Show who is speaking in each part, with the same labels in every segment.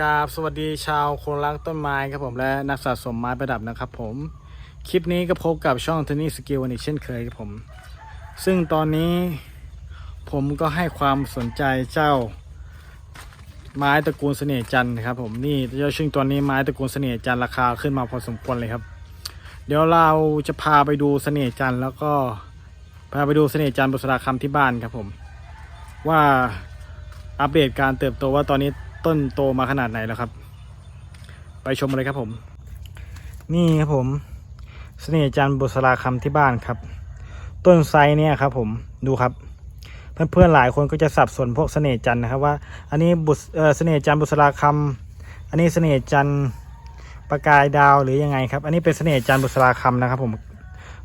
Speaker 1: กราบสวัสดีชาวคนรักต้นไม้ครับผมและนักสะสมไม้ประดับนะครับผม คลิปนี้ก็พบกับช่องเทนนี่สกิลวันอีกเช่นเคยครับผม ซึ่งตอนนี้ผมก็ให้ความสนใจเจ้า ไม้ตระกูลเสน่ห์จันทร์นะครับผมนี่เจ้าซึ่งตอนนี้ไม้ตระกูลเสน่ห์จันทร์ราคาขึ้นมาพอสมควรเลยครับ เดี๋ยวเราจะพาไปดูเสน่ห์จันทร์แล้วก็พาไปดูเสน่ห์จันทร์บุษราคำที่บ้านครับผม ว่าอัปเดตการเติบโตว่าตอนนี้ ต้นโตมาขนาดไหนแล้วครับ ไปชมเลยครับผม นี่ครับผมเสน่ห์จันทร์บุษราคำที่บ้านครับ ต้นไทรเนี่ยครับ ผมดูครับ เพื่อนๆหลายคนก็จะสับสนพวกเสน่ห์จันทร์นะครับว่า อันนี้บุษเสน่ห์จันทร์บุษราคำอันนี้เสน่ห์จันทร์ประกายดาวหรือยังไงครับ อันนี้เป็นเสน่ห์จันทร์บุษราคำนะครับ ผม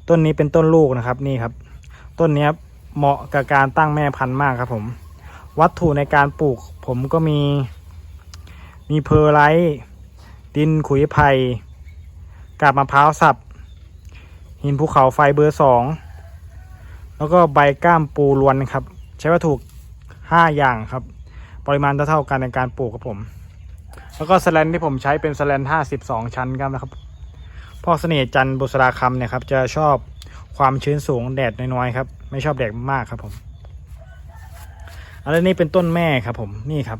Speaker 1: ต้นนี้เป็นต้นลูกนะครับนี่ครับ ต้นนี้เหมาะกับการตั้งแม่พันธุ์มากครับ ผม วัตถุในการปลูก ผมก็มี มีเพอร์ไลท์ดินขุยไผ่กาบมะพร้าวสับ หินภูเขาไฟเบอร์สองแล้วก็ใบก้ามปูลวนครับ ใช้วัตถุห้าอย่างครับ ปริมาณเท่าๆกันในการปลูกครับผม แล้วก็สแลนที่ผมใช้เป็นสแลนห้าสิบสองชั้นครับนะครับพ่อเสน่ห์จันบุษราคำเนี่ยครับ จะชอบความชื้นสูงแดดน้อยๆครับ ไม่ชอบแดดมากครับผมอันนี้เป็นต้นแม่ครับผมนี่ครับ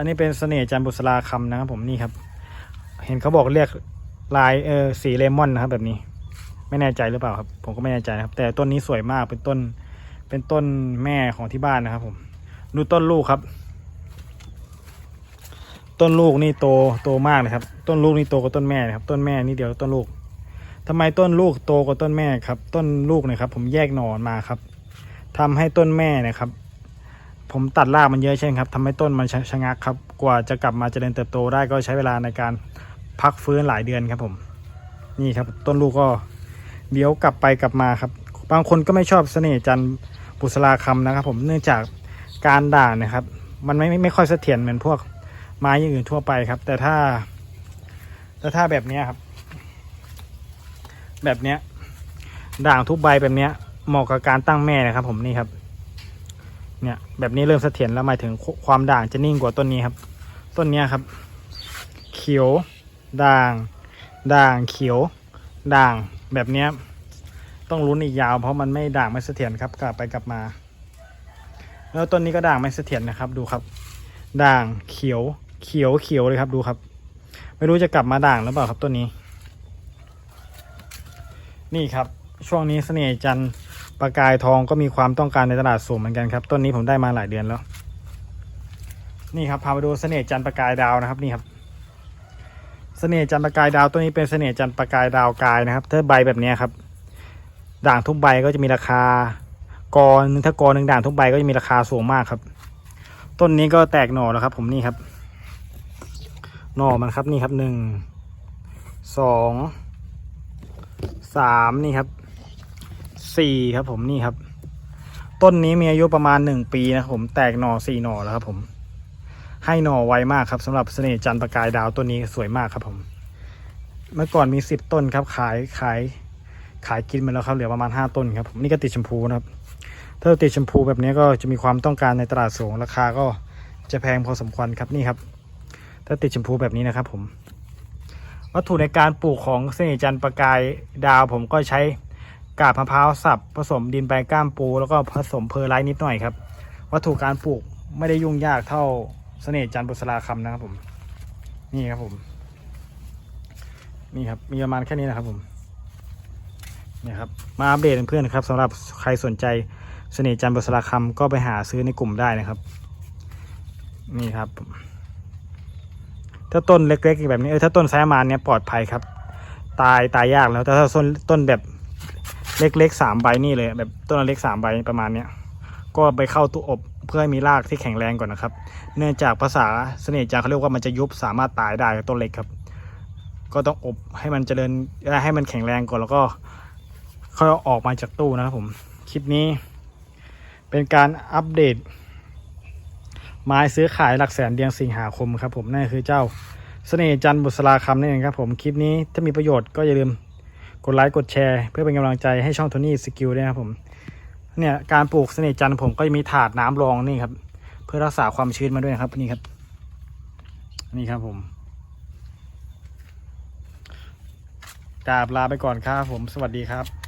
Speaker 1: อันนี้เป็นเสน่ห์จันบุษราคำนะครับผมนี่ครับ เห็นเขาบอกเรียกลายเออสีเลมอนนะครับ แบบนี้ ไม่แน่ใจหรือเปล่าครับ ผมก็ไม่แน่ใจนะครับ แต่ต้นนี้สวยมากเป็นต้น เป็นต้นแม่ของที่บ้านนะครับ ผมดูต้นลูกครับ ต้นลูกนี่โตโตมากเลยครับ ต้นลูกนี่โตกว่าต้นแม่นะครับ ต้นแม่นี่เดียวต้นลูกทำไมต้นลูกโตกว่าต้นแม่ครับ ต้นลูกเนะครับ ผมแยกหน่อมาครับทำให้ต้นแม่นะครับ ผมตัดรากมันเยอะใช่ไหมครับทำให้ต้นมันชะชะงักครับ กว่าจะกลับมาเจริญเติบโตได้ก็ใช้เวลาในการพักฟื้นหลายเดือนครับผม นี่ครับต้นลูกก็เดี๋ยวกลับไปกลับมาครับ บางคนก็ไม่ชอบเสน่ห์จันบุษราคำนะครับ ผมเนื่องจากการด่างนะครับ มันไม่ไม่ไม่ค่อยเสถียรเหมือนพวกไม้อย่างอื่นทั่วไปครับ แต่ถ้าแต่ถ้าแบบนี้ครับ แบบเนี้ยด่างทุกใบแบบเนี้ยเหมาะกับการตั้งแม่นะครับ ผมนี่ครับ เนี่ยแบบนี้เริ่มเสถียรแล้วหมายถึงความด่างจะนิ่งกว่าต้นนี้ครับ ต้นนี้ครับ เขียว ด่าง ด่างเขียว ด่างแบบนี้ต้องลุ้นอีกยาว เพราะมันไม่ด่างไม่เสถียรครับกลับไปกลับมา แล้วต้นนี้ก็ด่างไม่เสถียรนะครับ ดูครับ ด่างเขียวเขียวเขียวเลยครับดูครับ ไม่รู้จะกลับมาด่างหรือเปล่าครับต้นนี้ นี่ครับ ช่วงนี้เสน่ห์จันทร์ ประกายทองก็มีความต้องการในตลาดสูงเหมือนกันครับ ต้นนี้ผมได้มาหลายเดือนแล้ว นี่ครับพาไปดูเสน่ห์จันประกายดาวนะครับนี่ครับ เสน่ห์จันประกายดาวตัวนี้เป็นเสน่ห์จันประกายดาวกายนะครับถ้าใบแบบนี้ครับ ด่างทุกใบก็จะมีราคากอหนึงถ้ากอหนึ่งด่างทุกใบก็จะมีราคาสูงมากครับ ต้นนี้ก็แตกหน่อแล้วครับ ผมนี่ครับ หน่อมันครับนี่ครับหนึ่งสองสามนี่ครับ สี่ครับผมนี่ครับ ต้นนี้มีอายุประมาณหนึ่งปีนะครับผมแตกหน่อสี่หน่อแล้วครับผม ให้หน่อไวมากครับสำหรับเสน่ห์จันทร์ประกายดาวต้นนี้สวยมากครับผม เมื่อก่อนมีสิบต้นครับ ขายขาย ขายกินไปแล้วครับเหลือประมาณห้าต้นครับผมนี่ก็ติดชมพูนะครับ ถ้าติดชมพูแบบนี้ก็จะมีความต้องการในตลาดสูงราคาก็จะแพงพอสมควรครับนี่ครับ ถ้าติดชมพูแบบนี้นะครับผมวัตถุในการปลูกของเสน่ห์จันทร์ประกายดาวผมก็ใช้ กาบมะพร้าวสับผสมดินใบก้ามปู แล้วก็ผสมเพอร์ไลท์นิดหน่อยครับ วัตถุการปลูกไม่ได้ยุ่งยากเท่าเสน่ห์จันทร์บุษราคำนะครับผม นี่ครับผม นี่ครับมีประมาณแค่นี้นะครับผมนี่ครับมาอัปเดตเพื่อนๆครับสำหรับใครสนใจเสน่ห์จันทร์บุษราคำก็ไปหาซื้อในกลุ่มได้นะครับ นี่ครับ ถ้าต้นเล็กๆแบบนี้เออถ้าต้นไซมานเนี่ยปลอดภัยครับ ตายตายยากแล้วแต่ถ้าต้นต้นแบบ เล็กๆสามใบนี่เลยแบบต้นเล็กสามใบประมาณเนี้ยก็ไปเข้าตู้อบเพื่อให้มีรากที่แข็งแรงก่อนนะครับ เนื่องจากภาษาเสน่ห์จันทร์เขาเรียกว่ามันจะยุบสามารถตายได้กับต้นเล็กครับ ก็ต้องอบให้มันเจริญให้มันแข็งแรงก่อนแล้วก็ค่อยออกมาจากตู้นะครับผมคลิปนี้ เป็นการอัปเดต ไม้ซื้อขายหลักแสนเดือนสิงหาคมครับ ผมนั่นคือเจ้าเสน่ห์จันทร์บุษราคำนั่นเองครับผมคลิปนี้ถ้ามีประโยชน์ก็อย่าลืม กดไลค์กดแชร์ เพื่อเป็นกำลังใจให้ช่องโทนี่สกิลด้วยนะครับผมเนี่ยการปลูกเสน่ห์จันทร์ผมก็จะมีถาดน้ำรองนี่ครับ เพื่อรักษาความชื้นมาด้วยครับนี่ครับ นี่ครับผมกราบลาไปก่อนครับผมสวัสดีครับ